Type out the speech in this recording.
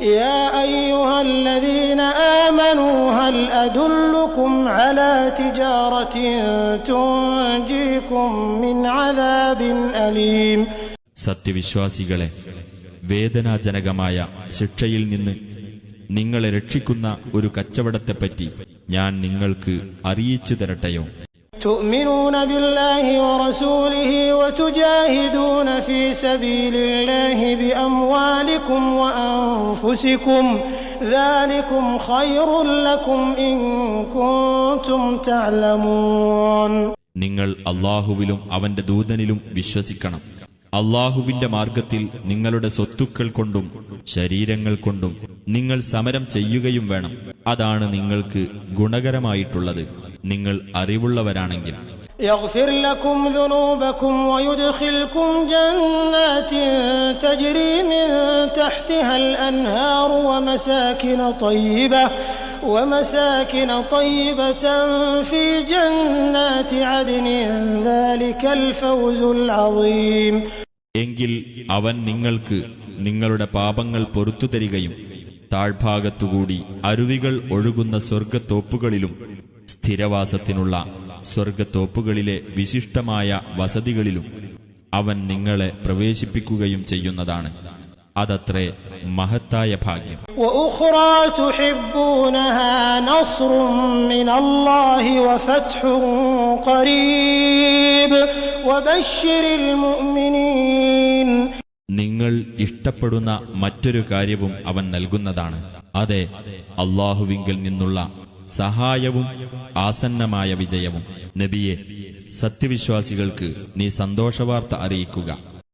يا أيها الذين آمنوا هل أدلكم على تجارة تنجيكم من عذاب أليم സത്യവിശ്വാസികളെ വേദനാജനകമായ ശിക്ഷയിൽ നിന്ന് നിങ്ങളെ രക്ഷിക്കുന്ന ഒരു കച്ചവടത്തെപ്പറ്റി ഞാൻ നിങ്ങൾക്ക് അറിയിച്ചു തരട്ടെയോ تؤمنون بالله ورسوله وتجاهدون في سبيل الله بأموالكم وأنفسكم ذلكم خير لكم إن كنتم تعلمون നിങ്ങൾ അള്ളാഹുവിലും അവന്റെ ദൂതനിലും വിശ്വസിക്കണം അള്ളാഹുവിന്റെ മാർഗത്തിൽ നിങ്ങളുടെ സ്വത്തുക്കൾ കൊണ്ടും ശരീരങ്ങൾ കൊണ്ടും നിങ്ങൾ സമരം ചെയ്യുകയും വേണം അതാണ് നിങ്ങൾക്ക് ഗുണകരമായിട്ടുള്ളത് നിങ്ങൾ അറിവുള്ളവരാണെങ്കിൽ يغفر لكم ذنوبكم ويدخلكم جنات تجري من تحتها الأنهار ومساكن طيبة ومساكن طيبة في جنات عدن ذلك الفوز العظيم എങ്കിൽ അവൻ നിങ്ങൾക്ക് നിങ്ങളുടെ പാപങ്ങൾ പൊറത്തു തരികയും താഴ്ഭാഗത്തുകൂടി അരുവികൾ ഒഴുകുന്ന സ്വർഗത്തോപ്പുകളിലും സ്ഥിരവാസത്തിനുള്ള സ്വർഗത്തോപ്പുകളിലെ വിശിഷ്ടമായ വസതികളിലും അവൻ നിങ്ങളെ പ്രവേശിപ്പിക്കുകയും ചെയ്യുന്നതാണ് അതത്രേ മഹത്തായ ഭാഗ്യം. നിങ്ങൾ ഇഷ്ടപ്പെടുന്ന മറ്റൊരു കാര്യവും അവൻ നൽകുന്നതാണ്. അതെ അള്ളാഹുവിങ്കിൽ നിന്നുള്ള സഹായവും ആസന്നമായ വിജയവും. നബിയെ സത്യവിശ്വാസികൾക്ക് നീ സന്തോഷവാർത്ത അറിയിക്കുക.